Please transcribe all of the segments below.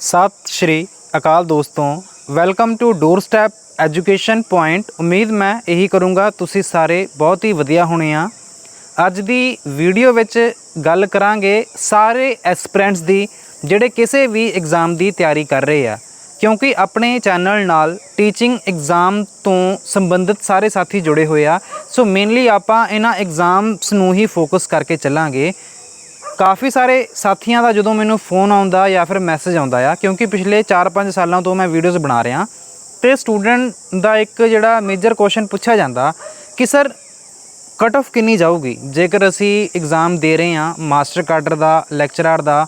ਸਤਿ ਸ਼੍ਰੀ ਅਕਾਲ ਦੋਸਤੋ। Welcome to door step education point ਉਮੀਦ ਮੈਂ ਇਹੀ ਕਰੂੰਗਾ, ਤੁਸੀਂ ਸਾਰੇ ਬਹੁਤ ਹੀ ਵਧੀਆ ਹੋਣੇ ਆ। ਅੱਜ ਦੀ ਵੀਡੀਓ ਵਿੱਚ ਗੱਲ ਕਰਾਂਗੇ ਸਾਰੇ ਐਸਪੀਰੈਂਟਸ ਦੀ, ਜਿਹੜੇ ਕਿਸੇ ਵੀ ਐਗਜ਼ਾਮ ਦੀ ਤਿਆਰੀ ਕਰ ਰਹੇ ਆ। ਕਿਉਂਕਿ ਆਪਣੇ ਚੈਨਲ ਨਾਲ ਟੀਚਿੰਗ ਐਗਜ਼ਾਮ ਤੋਂ ਸੰਬੰਧਿਤ ਸਾਰੇ ਸਾਥੀ ਜੁੜੇ ਹੋਏ ਆ। ਸੋ ਮੇਨਲੀ ਆਪਾਂ ਇਹਨਾਂ ਐਗਜ਼ਾਮਸ ਨੂੰ ਹੀ ਫੋਕਸ ਕਰਕੇ ਚੱਲਾਂਗੇ। ਕਾਫੀ ਸਾਰੇ ਸਾਥੀਆਂ ਦਾ ਜਦੋਂ ਮੈਨੂੰ ਫੋਨ ਆਉਂਦਾ ਜਾਂ ਫਿਰ ਮੈਸੇਜ ਆਉਂਦਾ ਆ, ਕਿਉਂਕਿ ਪਿਛਲੇ 4-5 ਸਾਲਾਂ ਤੋਂ ਮੈਂ ਵੀਡੀਓਜ਼ ਬਣਾ ਰਿਹਾ, ਤੇ ਸਟੂਡੈਂਟ ਦਾ ਇੱਕ ਜਿਹੜਾ ਮੇਜਰ ਕੁਐਸਚਨ ਪੁੱਛਿਆ ਜਾਂਦਾ ਕਿ ਸਰ ਕਟ ਆਫ ਕਿੰਨੀ ਜਾਊਗੀ? ਜੇਕਰ ਅਸੀਂ ਐਗਜ਼ਾਮ ਦੇ ਰਹੇ ਹਾਂ ਮਾਸਟਰ ਕਾਡਰ ਦਾ ਲੈਕਚਰਰ ਦਾ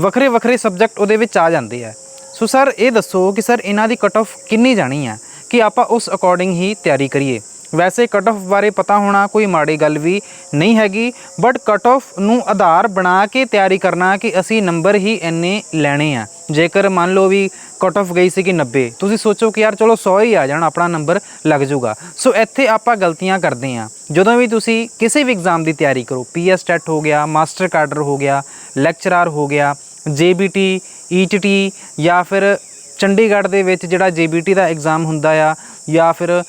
ਵੱਖਰੇ ਵੱਖਰੇ ਸਬਜੈਕਟ ਉਹਦੇ ਵਿੱਚ ਆ ਜਾਂਦੇ ਆ। ਸੋ ਸਰ ਇਹ ਦੱਸੋ ਕਿ ਸਰ ਇਹਨਾਂ ਦੀ ਕਟ ਆਫ ਕਿੰਨੀ ਜਾਣੀ ਹੈ ਕਿ ਆਪਾਂ ਉਸ ਅਕੋਰਡਿੰਗ ਹੀ ਤਿਆਰੀ ਕਰੀਏ। ਵੈਸੇ ਕਟ ਆਫ ਬਾਰੇ ਪਤਾ ਹੋਣਾ ਕੋਈ ਮਾੜੀ ਗੱਲ ਵੀ ਨਹੀਂ ਹੈਗੀ ਬਟ ਕਟ ਆਫ ਨੂੰ ਆਧਾਰ ਬਣਾ ਕੇ ਤਿਆਰੀ ਕਰਨਾ ਕਿ ਅਸੀਂ ਨੰਬਰ ਹੀ ਇੰਨੇ ਲੈਣੇ ਆ। ਜੇਕਰ ਮੰਨ ਲਓ ਵੀ ਕਟ ਆਫ ਗਈ ਸੀ ਕਿ 90 ਤੁਸੀਂ ਸੋਚੋ ਕਿ ਯਾਰ ਚਲੋ 100 ਹੀ ਆ ਜਾਣ, ਆਪਣਾ ਨੰਬਰ ਲੱਗ ਜਾਊਗਾ। ਸੋ ਇੱਥੇ ਆਪਾਂ ਗਲਤੀਆਂ ਕਰਦੇ ਆ ਜਦੋਂ ਵੀ ਤੁਸੀਂ ਕਿਸੇ ਵੀ ਐਗਜ਼ਾਮ ਦੀ ਤਿਆਰੀ ਕਰੋ ਪੀਐਸ ਟੈਟ ਹੋ ਗਿਆ ਮਾਸਟਰ ਕਾਡਰ ਹੋ ਗਿਆ ਲੈਕਚਰਰ ਹੋ ਗਿਆ ਜੇਬੀਟੀ ਈਟੀਟੀ ਜਾਂ ਫਿਰ ਚੰਡੀਗੜ੍ਹ ਦੇ ਵਿੱਚ ਜਿਹੜਾ ਜੀਬੀਟੀ ਦਾ ਐਗਜ਼ਾਮ ਹੁੰਦਾ ਆ ਜਾਂ ਫਿਰ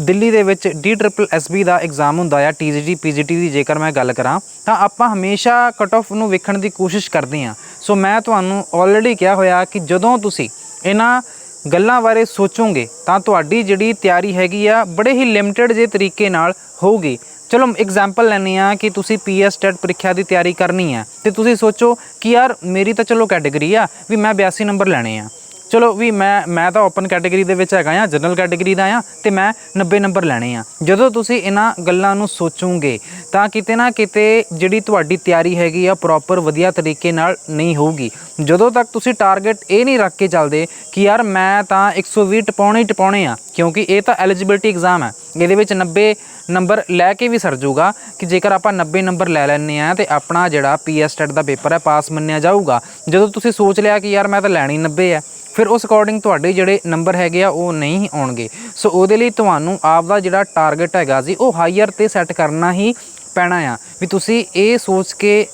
ਦਿੱਲੀ ਦੇ ਵਿੱਚ ਡੀ ਟ੍ਰਿਪਲ ਐਸਬੀ ਦਾ ਐਗਜ਼ਾਮ ਹੁੰਦਾ ਆ ਟੀਜੀਟੀ ਪੀਜੀਟੀ ਦੀ ਜੇਕਰ ਮੈਂ ਗੱਲ ਕਰਾਂ, ਤਾਂ ਆਪਾਂ ਹਮੇਸ਼ਾ ਕਟ ਆਫ ਨੂੰ ਵੇਖਣ ਦੀ ਕੋਸ਼ਿਸ਼ ਕਰਦੇ ਹਾਂ। ਸੋ ਮੈਂ ਤੁਹਾਨੂੰ ਆਲਰੇਡੀ ਕਿਹਾ ਹੋਇਆ ਕਿ ਜਦੋਂ ਤੁਸੀਂ ਇਹਨਾਂ ਗੱਲਾਂ ਬਾਰੇ ਸੋਚੋਗੇ, ਤਾਂ ਤੁਹਾਡੀ ਜਿਹੜੀ ਤਿਆਰੀ ਹੈਗੀ ਆ, ਬੜੇ ਹੀ ਲਿਮਟਿਡ ਜੇ ਤਰੀਕੇ ਨਾਲ ਹੋਊਗੀ। ਚਲੋ ਐਗਜ਼ਾਮਪਲ ਲੈਂਦੇ ਆ ਕਿ ਤੁਸੀਂ ਪੀਐਸ ਟੈਟ ਪ੍ਰੀਖਿਆ ਦੀ ਤਿਆਰੀ ਕਰਨੀ ਹੈ ਤੇ ਤੁਸੀਂ ਸੋਚੋ ਕਿ ਯਾਰ, ਮੇਰੀ ਤਾਂ ਚਲੋ ਕੈਟਾਗਰੀ ਆ, ਵੀ ਮੈਂ 82 ਨੰਬਰ ਲੈਣੇ ਆ। ਚਲੋ ਵੀ ਮੈਂ ਮੈਂ ਤਾਂ ਓਪਨ ਕੈਟਾਗਰੀ ਦੇ ਵਿੱਚ ਹੈਗਾ ਆ ਜਨਰਲ ਕੈਟਾਗਰੀ ਦਾ ਆ ਤੇ ਮੈਂ 90 ਨੰਬਰ ਲੈਣੇ ਆ। ਜਦੋਂ ਤੁਸੀਂ ਇਹਨਾਂ ਗੱਲਾਂ ਨੂੰ ਸੋਚੋਗੇ, ਤਾਂ ਕਿਤੇ ਨਾ ਕਿਤੇ ਜਿਹੜੀ ਤੁਹਾਡੀ ਤਿਆਰੀ ਹੈਗੀ ਆ ਪ੍ਰੋਪਰ ਵਧੀਆ ਤਰੀਕੇ ਨਾਲ ਨਹੀਂ ਹੋਊਗੀ। ਜਦੋਂ ਤੱਕ ਤੁਸੀਂ ਟਾਰਗੇਟ ਇਹ ਨਹੀਂ ਰੱਖ ਕੇ ਚੱਲਦੇ ਕਿ ਯਾਰ ਮੈਂ ਤਾਂ 120 ਟਪਾਉਣੇ ਹੀ ਟਪਾਉਣੇ ਆ, ਕਿਉਂਕਿ ਇਹ ਤਾਂ ਐਲੀਜੀਬਿਲਟੀ ਐਗਜ਼ਾਮ ਹੈ ਇਹਦੇ ਵਿੱਚ 90 ਨੰਬਰ ਲੈ ਕੇ ਵੀ ਸਰ ਜਾਊਗਾ ਕਿ ਜੇਕਰ ਆਪਾਂ 90 ਨੰਬਰ ਲੈ ਲੈਣੇ ਆ ਤੇ ਆਪਣਾ ਜਿਹੜਾ ਪੀਐਸ ਟੈਟ ਦਾ ਪੇਪਰ ਹੈ ਪਾਸ ਮੰਨਿਆ ਜਾਊਗਾ। ਜਦੋਂ ਤੁਸੀਂ ਸੋਚ ਲਿਆ ਕਿ ਯਾਰ ਮੈਂ ਤਾਂ ਲੈਣੀ 90 ਹੈ ਫਿਰ ਉਸ ਅਕੋਰਡਿੰਗ ਤੁਹਾਡੇ ਜਿਹੜੇ ਨੰਬਰ ਹੈਗੇ ਆ, ਉਹ ਨਹੀਂ ਆਉਣਗੇ। ਸੋ ਉਹਦੇ ਲਈ ਤੁਹਾਨੂੰ ਆਪ ਦਾ ਜਿਹੜਾ ਟਾਰਗੇਟ ਹੈਗਾ ਜੀ ਉਹ ਹਾਈਅਰ ਤੇ ਸੈੱਟ ਕਰਨਾ ਹੀ ਪੈਣਾ ਆ। ਵੀ ਤੁਸੀਂ ਇਹ ਸੋਚ ਕੇ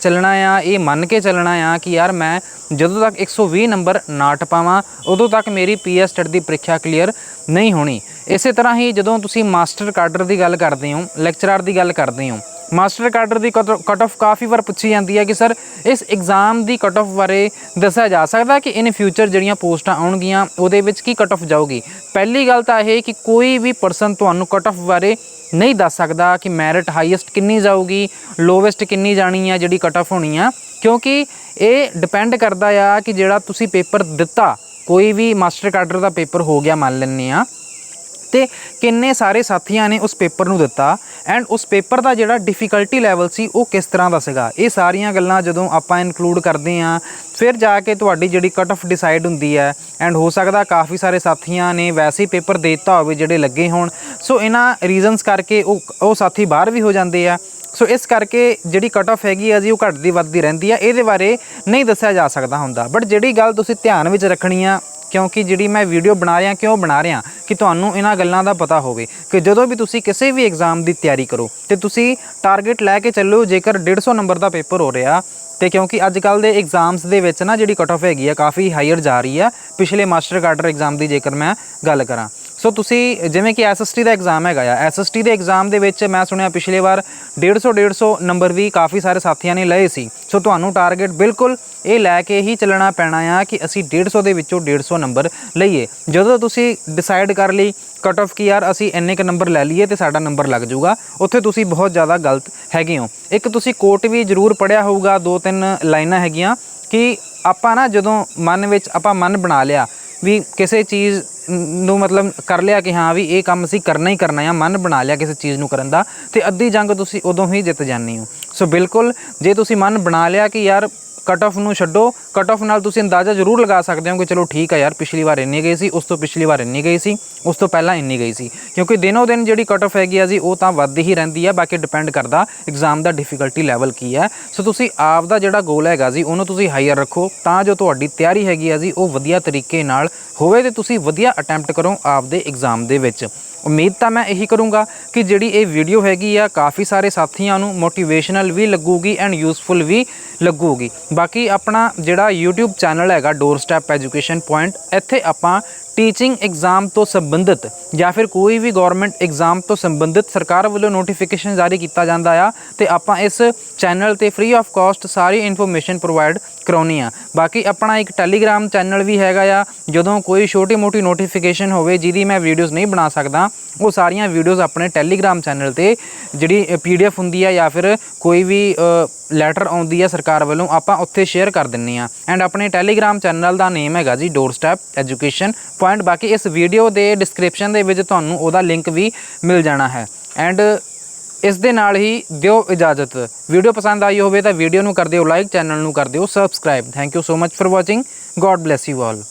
ਚੱਲਣਾ ਆ, ਇਹ ਮੰਨ ਕੇ ਚੱਲਣਾ ਆ ਕਿ ਯਾਰ ਮੈਂ ਜਦੋਂ ਤੱਕ 120 ਨੰਬਰ ਨਾ ਟਪਾਵਾਂ ਉਦੋਂ ਤੱਕ ਮੇਰੀ ਪੀਐਸ ਟੈਟ ਦੀ ਪ੍ਰੀਖਿਆ ਕਲੀਅਰ ਨਹੀਂ ਹੋਣੀ। ਇਸੇ ਤਰ੍ਹਾਂ ਹੀ ਜਦੋਂ ਤੁਸੀਂ ਮਾਸਟਰ ਕਾਡਰ ਦੀ ਗੱਲ ਕਰਦੇ ਹੋ ਲੈਕਚਰਰ ਦੀ ਗੱਲ ਕਰਦੇ ਹੋ ਮਾਸਟਰ ਕਾਡਰ ਦੀ ਕਟ ਆਫ ਕਾਫੀ ਵਾਰ ਪੁੱਛੀ ਜਾਂਦੀ ਹੈ ਕਿ ਸਰ, ਇਸ ਐਗਜ਼ਾਮ ਦੀ ਕਟ ਆਫ ਬਾਰੇ ਦੱਸਿਆ ਜਾ ਸਕਦਾ ਕਿ ਇਨ ਫਿਊਚਰ ਜਿਹੜੀਆਂ ਪੋਸਟਾਂ ਆਉਣਗੀਆਂ, ਉਹਦੇ ਵਿੱਚ ਕੀ ਕਟ ਆਫ ਜਾਊਗੀ? ਪਹਿਲੀ ਗੱਲ ਤਾਂ ਇਹ ਕਿ ਕੋਈ ਵੀ ਪਰਸਨ ਤੁਹਾਨੂੰ ਕਟ ਆਫ ਬਾਰੇ ਨਹੀਂ ਦੱਸ ਸਕਦਾ ਕਿ ਮੈਰਿਟ ਹਾਈਐਸਟ ਕਿੰਨੀ ਜਾਊਗੀ ਲੋਵੈਸਟ ਕਿੰਨੀ ਜਾਣੀ ਆ ਜਿਹੜੀ ਕਟ ਆਫ ਹੋਣੀ ਆ, ਕਿਉਂਕਿ ਇਹ ਡਿਪੈਂਡ ਕਰਦਾ ਆ ਕਿ ਜਿਹੜਾ ਤੁਸੀਂ ਪੇਪਰ ਦਿੱਤਾ, ਕੋਈ ਵੀ ਮਾਸਟਰ ਕਾਡਰ ਦਾ ਪੇਪਰ ਹੋ ਗਿਆ ਮੰਨ ਲੈਂਦੇ ਆ ਤੇ ਕਿੰਨੇ ਸਾਰੇ ਸਾਥੀਆਂ ਨੇ ਉਸ ਪੇਪਰ ਨੂੰ ਦਿੱਤਾ ਐਂਡ ਉਸ ਪੇਪਰ ਦਾ ਜਿਹੜਾ ਡਿਫਿਕਲਟੀ ਲੈਵਲ ਸੀ, ਉਹ ਕਿਸ ਤਰ੍ਹਾਂ ਦਾ ਸੀਗਾ? ਇਹ ਸਾਰੀਆਂ ਗੱਲਾਂ ਜਦੋਂ ਆਪਾਂ ਇਨਕਲੂਡ ਕਰਦੇ ਆਂ ਫਿਰ ਜਾ ਕੇ ਤੁਹਾਡੀ ਜਿਹੜੀ ਕਟ ਆਫ ਡਿਸਾਈਡ ਹੁੰਦੀ ਹੈ ਐਂਡ ਹੋ ਸਕਦਾ ਕਾਫੀ ਸਾਰੇ ਸਾਥੀਆਂ ਨੇ ਵੈਸੇ ਹੀ ਪੇਪਰ ਦੇ ਦਿੱਤਾ ਹੋਵੇ ਜਿਹੜੇ ਲੱਗੇ ਹੋਣ। ਸੋ ਇਹਨਾਂ ਰੀਜ਼ਨਸ ਕਰਕੇ ਉਹ ਉਹ ਸਾਥੀ ਬਾਹਰ ਵੀ ਹੋ ਜਾਂਦੇ ਆ। ਸੋ ਇਸ ਕਰਕੇ ਜਿਹੜੀ ਕਟ ਆਫ ਹੈਗੀ ਆ ਜੀ, ਉਹ ਘਟਦੀ ਵੱਧਦੀ ਰਹਿੰਦੀ ਆ। ਇਹਦੇ ਬਾਰੇ ਨਹੀਂ ਦੱਸਿਆ ਜਾ ਸਕਦਾ ਹੁੰਦਾ। ਬਟ ਜਿਹੜੀ ਗੱਲ ਤੁਸੀਂ ਧਿਆਨ ਵਿੱਚ ਰੱਖਣੀ ਆ ਕਿਉਂਕਿ ਜਿਹੜੀ ਮੈਂ ਵੀਡੀਓ ਬਣਾ ਰਿਹਾ, ਕਿਉਂ ਬਣਾ ਰਿਹਾ? ਕਿ ਤੁਹਾਨੂੰ ਇਹਨਾਂ ਗੱਲਾਂ ਦਾ ਪਤਾ ਹੋਵੇ ਕਿ ਜਦੋਂ ਵੀ ਤੁਸੀਂ ਕਿਸੇ ਵੀ ਐਗਜ਼ਾਮ ਦੀ ਤਿਆਰੀ ਕਰੋ ਤੇ ਤੁਸੀਂ ਟਾਰਗੇਟ ਲੈ ਕੇ ਚੱਲੋ, ਜੇਕਰ 150 ਨੰਬਰ ਦਾ ਪੇਪਰ ਹੋ ਰਿਹਾ, ਤੇ ਕਿਉਂਕਿ ਅੱਜ ਕੱਲ ਦੇ ਐਗਜ਼ਾਮਸ ਦੇ ਵਿੱਚ ਨਾ ਜਿਹੜੀ ਕਟ ਆਫ ਹੈਗੀ ਆ, ਕਾਫੀ ਹਾਇਰ ਜਾ ਰਹੀ ਆ, ਪਿਛਲੇ ਮਾਸਟਰ ਕਾਡਰ ਐਗਜ਼ਾਮ ਦੀ ਜੇਕਰ ਮੈਂ ਗੱਲ ਕਰਾਂ। ਸੋ ਤੁਸੀਂ, ਜਿਵੇਂ ਕਿ ਐਸਐਸਟੀ ਦਾ ਐਗਜ਼ਾਮ ਹੈਗਾ ਆ ਐਸਐਸਟੀ ਦੇ ਐਗਜ਼ਾਮ ਦੇ ਵਿੱਚ ਮੈਂ ਸੁਣਿਆ ਪਿਛਲੇ ਵਾਰ 150 150 ਨੰਬਰ ਵੀ ਕਾਫੀ ਸਾਰੇ ਸਾਥੀਆਂ ਨੇ ਲਏ ਸੀ। ਸੋ ਤੁਹਾਨੂੰ ਟਾਰਗੇਟ ਬਿਲਕੁਲ ਇਹ ਲੈ ਕੇ ਹੀ ਚੱਲਣਾ ਪੈਣਾ ਆ ਕਿ ਅਸੀਂ 150 ਦੇ ਵਿੱਚੋਂ 150 ਨੰਬਰ ਲਈਏ। ਜਦੋਂ ਤੁਸੀਂ ਡਿਸਾਈਡ ਕਰ ਲਈ ਕਟ ਆਫ ਕੀ ਯਾਰ ਅਸੀਂ ਇੰਨੇ ਕ ਨੰਬਰ ਲੈ ਲਈਏ ਤੇ ਸਾਡਾ ਨੰਬਰ ਲੱਗ ਜਾਊਗਾ, ਉੱਥੇ ਤੁਸੀਂ ਬਹੁਤ ਜ਼ਿਆਦਾ ਗਲਤ ਹੈਗੇ ਹੋ। ਇੱਕ ਤੁਸੀਂ ਕੋਟ ਵੀ ਜ਼ਰੂਰ ਪੜਿਆ ਹੋਊਗਾ, ਦੋ ਤਿੰਨ ਲਾਈਨਾਂ ਹੈਗੀਆਂ ਕਿ ਆਪਾਂ ਨਾ ਜਦੋਂ ਮਨ ਵਿੱਚ, ਆਪਾਂ ਮਨ ਬਣਾ ਲਿਆ ਵੀ ਕਿਸੇ ਚੀਜ਼ ਨੂੰ ਮਤਲਬ ਕਰ ਲਿਆ ਕਿ ਹਾਂ ਵੀ ਇਹ ਕੰਮ ਅਸੀਂ ਕਰਨਾ ਹੀ ਕਰਨਾ ਆ, ਮਨ ਬਣਾ ਲਿਆ ਕਿਸੇ ਚੀਜ਼ ਨੂੰ ਕਰਨ ਦਾ, ਤੇ ਅੱਧੀ ਜੰਗ ਤੁਸੀਂ ਉਦੋਂ ਹੀ ਜਿੱਤ ਜਾਂਦੇ ਹੋ। ਸੋ ਬਿਲਕੁਲ ਜੇ ਤੁਸੀਂ ਮਨ ਬਣਾ ਲਿਆ ਕਿ ਯਾਰ ਕਟ ਆਫ ਨੂੰ ਛੱਡੋ। ਕਟ ਆਫ ਨਾਲ ਤੁਸੀਂ ਅੰਦਾਜ਼ਾ ਜ਼ਰੂਰ ਲਗਾ ਸਕਦੇ ਹੋ ਕਿ ਚਲੋ ਠੀਕ ਆ ਯਾਰ, ਪਿਛਲੀ ਵਾਰ ਇੰਨੀ ਗਈ ਸੀ, ਉਸ ਤੋਂ ਪਿਛਲੀ ਵਾਰ ਇੰਨੀ ਗਈ ਸੀ, ਉਸ ਤੋਂ ਪਹਿਲਾਂ ਇੰਨੀ ਗਈ ਸੀ। ਕਿਉਂਕਿ ਦਿਨੋ ਦਿਨ ਜਿਹੜੀ ਕਟ ਆਫ ਹੈਗੀ ਆ ਜੀ, ਉਹ ਤਾਂ ਵੱਧਦੀ ਹੀ ਰਹਿੰਦੀ ਆ, ਬਾਕੀ ਡਿਪੈਂਡ ਕਰਦਾ ਐਗਜ਼ਾਮ ਦਾ ਡਿਫਿਕਲਟੀ ਲੈਵਲ ਕੀ ਹੈ ਸੋ ਤੁਸੀਂ ਆਪ ਦਾ ਜਿਹੜਾ ਗੋਲ ਹੈਗਾ ਜੀ, ਉਹਨੂੰ ਤੁਸੀਂ ਹਾਈਅਰ ਰੱਖੋ, ਤਾਂ ਜੋ ਤੁਹਾਡੀ ਤਿਆਰੀ ਹੈਗੀ ਆ ਜੀ, ਉਹ ਵਧੀਆ ਤਰੀਕੇ ਨਾਲ ਹੋਵੇ ਤੇ ਤੁਸੀਂ ਵਧੀਆ ਅਟੈਂਪਟ ਕਰੋ ਆਪ ਦੇ ਐਗਜ਼ਾਮ ਦੇ ਵਿੱਚ। ਉਮੀਦ ਤਾਂ ਮੈਂ ਇਹੀ ਕਰੂੰਗਾ ਕਿ ਜਿਹੜੀ ਇਹ ਵੀਡੀਓ ਹੈਗੀ ਆ, ਕਾਫੀ ਸਾਰੇ ਸਾਥੀਆਂ ਨੂੰ ਮੋਟੀਵੇਸ਼ਨਲ ਵੀ ਲੱਗੂਗੀ ਐਂਡ ਯੂਸਫੁਲ ਵੀ ਲੱਗੂਗੀ। ਬਾਕੀ ਆਪਣਾ ਜਿਹੜਾ YouTube ਚੈਨਲ ਹੈਗਾ ਡੋਰ ਸਟੈਪ ਐਜੂਕੇਸ਼ਨ ਪੁਆਇੰਟ ਇੱਥੇ ਆਪਾਂ ਟੀਚਿੰਗ ਐਗਜ਼ਾਮ ਤੋਂ ਸੰਬੰਧਿਤ ਜਾਂ ਫਿਰ ਕੋਈ ਵੀ ਗਵਰਨਮੈਂਟ ਐਗਜ਼ਾਮ ਤੋਂ ਸੰਬੰਧਿਤ ਸਰਕਾਰ ਵੱਲੋਂ ਨੋਟੀਫਿਕੇਸ਼ਨ ਜਾਰੀ ਕੀਤਾ ਜਾਂਦਾ ਆ ਤੇ ਆਪਾਂ ਇਸ ਚੈਨਲ ਤੇ ਫ੍ਰੀ ਆਫ ਕਾਸਟ ਸਾਰੀ ਇਨਫੋਰਮੇਸ਼ਨ ਪ੍ਰੋਵਾਈਡ ਕਰਾਉਣੀ ਆ। ਬਾਕੀ ਆਪਣਾ ਇੱਕ ਟੈਲੀਗ੍ਰਾਮ ਚੈਨਲ ਵੀ ਹੈਗਾ ਆ, ਜਦੋਂ ਕੋਈ ਛੋਟੀ ਮੋਟੀ ਨੋਟੀਫਿਕੇਸ਼ਨ ਹੋਵੇ ਜਿਹਦੀ ਮੈਂ ਵੀਡੀਓਜ਼ ਨਹੀਂ ਬਣਾ ਸਕਦਾ, ਉਹ ਸਾਰੀਆਂ ਵੀਡੀਓਜ਼ ਆਪਣੇ ਟੈਲੀਗ੍ਰਾਮ ਚੈਨਲ ਤੇ ਜਿਹੜੀ ਪੀਡੀਐਫ ਹੁੰਦੀ ਆ ਜਾਂ ਫਿਰ ਕੋਈ ਵੀ ਲੈਟਰ ਆਉਂਦੀ ਆ ਸਰਕਾਰ ਵੱਲੋਂ, ਆਪਾਂ ਉੱਥੇ ਸ਼ੇਅਰ ਕਰ ਦਿੰਨੇ ਆ। ਐਂਡ ਆਪਣੇ ਟੈਲੀਗ੍ਰਾਮ ਚੈਨਲ ਦਾ ਨੇਮ ਹੈਗਾ ਜੀ ਡੋਰ ਸਟੈਪ ਐਜੂਕੇਸ਼ਨ ਪੁਆਇੰਟ ਬਾਕੀ ਇਸ ਵੀਡੀਓ ਦੇ ਡਿਸਕ੍ਰਿਪਸ਼ਨ ਦੇ ਵਿੱਚ ਤੁਹਾਨੂੰ ਉਹਦਾ ਲਿੰਕ ਵੀ ਮਿਲ ਜਾਣਾ ਹੈ। ਐਂਡ ਇਸ ਦੇ ਨਾਲ ਹੀ ਦਿਓ ਇਜਾਜ਼ਤ। ਵੀਡੀਓ ਪਸੰਦ ਆਈ ਹੋਵੇ ਤਾਂ ਵੀਡੀਓ ਨੂੰ ਕਰ ਦਿਓ ਲਾਈਕ ਚੈਨਲ ਨੂੰ ਕਰ ਦਿਓ subscribe thank you so much for watching god bless you all